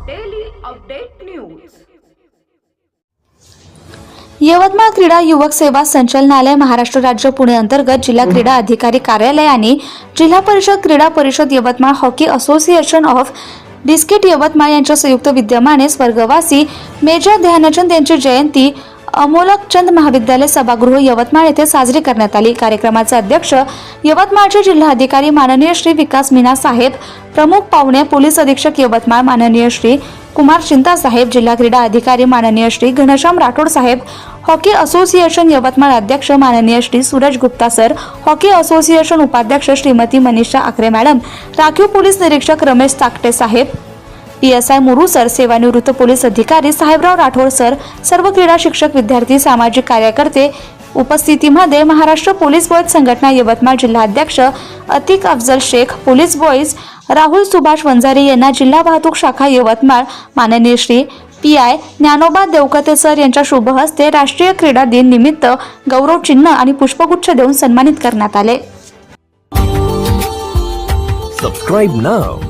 Update news Yavatmal क्रीडा युवक सेवा संचालनालय महाराष्ट्र राज्य पुणे अंतर्गत जिल्हा क्रीडा अधिकारी कार्यालयाने जिल्हा परिषद क्रीडा परिषद Yavatmal hockey association of district Yavatmal यांच्या संयुक्त विद्यमाने स्वर्गवासी मेजर ध्यानचंद यांची जयंती अमोलकचंद महाविद्यालय सभागृह यवतमाळ येथे साजरी करण्यात आली. कार्यक्रमाचे अध्यक्ष यवतमाळचे जिल्हाधिकारी माननीय श्री विकास मीना साहेब प्रमुख पाहुणे पोलीस अधीक्षक यवतमाळ माननीय श्री कुमार चिंता साहेब जिल्हा क्रीडा अधिकारी माननीय श्री घनश्याम राठोड साहेब हॉकी असोसिएशन यवतमाळ अध्यक्ष माननीय Shri Suraj Gupta sir hockey association उपाध्यक्ष श्रीमती मनीषा आखरे मॅडम राखीव पोलीस निरीक्षक रमेश ताकटे साहेब एस आय मुरू सर सेवानिवृत्त पोलीस अधिकारी साहेबराव राठोड सर सर्व क्रीडा शिक्षक विद्यार्थी सामाजिक कार्यकर्ते उपस्थितीमध्ये महाराष्ट्र पोलीस बॉईज संघटना यवतमाळ जिल्हाध्यक्ष अतिक अफजल शेख पोलीस बॉईज राहुल सुभाष वंजारी यांना जिल्हा वाहतूक शाखा यवतमाळ माननीय Shri P I Dnyanoba Devkate sir यांच्या शुभ हस्ते राष्ट्रीय क्रीडा दिन निमित्त गौरव चिन्ह आणि पुष्पगुच्छ देऊन सन्मानित करण्यात आले. सबस्क्राईब नाव